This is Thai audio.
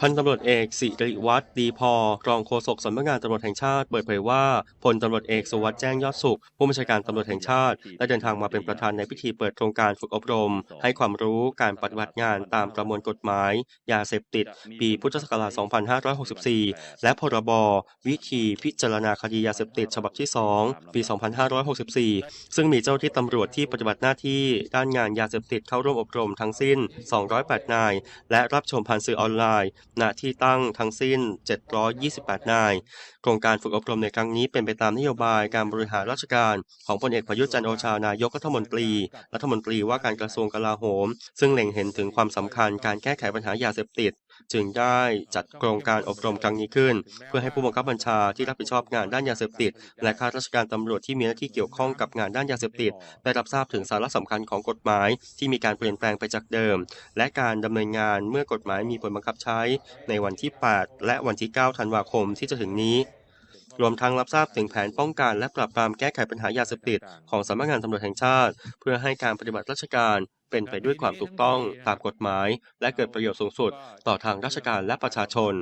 พันตำรวจเอกสิริวัตรดีพอรองโฆษกสำนักงานตำรวจแห่งชาติเปิดเผยว่าพลตำรวจเอกสุวัสด์แจ้งยอดสุข ผู้บัญชาการตำรวจแห่งชาติ ได้เดินทางมาเป็นประธานในพิธีเปิดโครงการฝึกอบรม ให้ความรู้การปฏิบัติงานตามประมวลกฎหมาย ยาเสพติด ปีพุทธศักราช 2564 และพรบ วิธีพิจารณาคดียาเสพติดฉบับที่ 2 ปี 2564 ซึ่งมีเจ้าหน้าที่ตำรวจที่ปฏิบัติหน้าที่ด้านงานยาเสพติดเข้าร่วมอบรมทั้งสิ้น 208 นาย และรับชมผ่านสื่อออนไลน์ณที่ตั้งทั้งสิ้น 728 นาย โครงการฝึกอบรมในครั้งนี้เป็นไปตามนโยบายการบริหารราชการของพลเอกประยุทธ์จันทร์โอชานายกรัฐมนตรี รัฐมนตรีว่าการกระทรวงกลาโหม ซึ่งเล็งเห็นถึงความสำคัญการแก้ไขปัญหายาเสพติด จึงได้จัดโครงการอบรมครั้งนี้ขึ้น เพื่อให้ผู้บังคับบัญชาที่รับผิดชอบงานด้านยาเสพติด และข้าราชการตำรวจที่มีหน้าที่เกี่ยวข้องกับงานด้านยาเสพติดได้รับทราบถึงสาระสำคัญของกฎหมายที่มีการเปลี่ยนแปลงไปจากเดิม และการดำเนินงานเมื่อกฎหมายมีผลบังคับใช้ ในวันที่ 8 และวันที่ 9 ธันวาคมที่จะถึงนี้รวมทั้งรับทราบถึงแผนป้องกันและปราบปรามแก้ไขปัญหายาเสพติดของสำนักงานตำรวจแห่งชาติ เพื่อให้การปฏิบัติราชการ เป็นไปด้วยความถูกต้องตามกฎหมาย และเกิดประโยชน์สูงสุดต่อทางราชการและประชาชน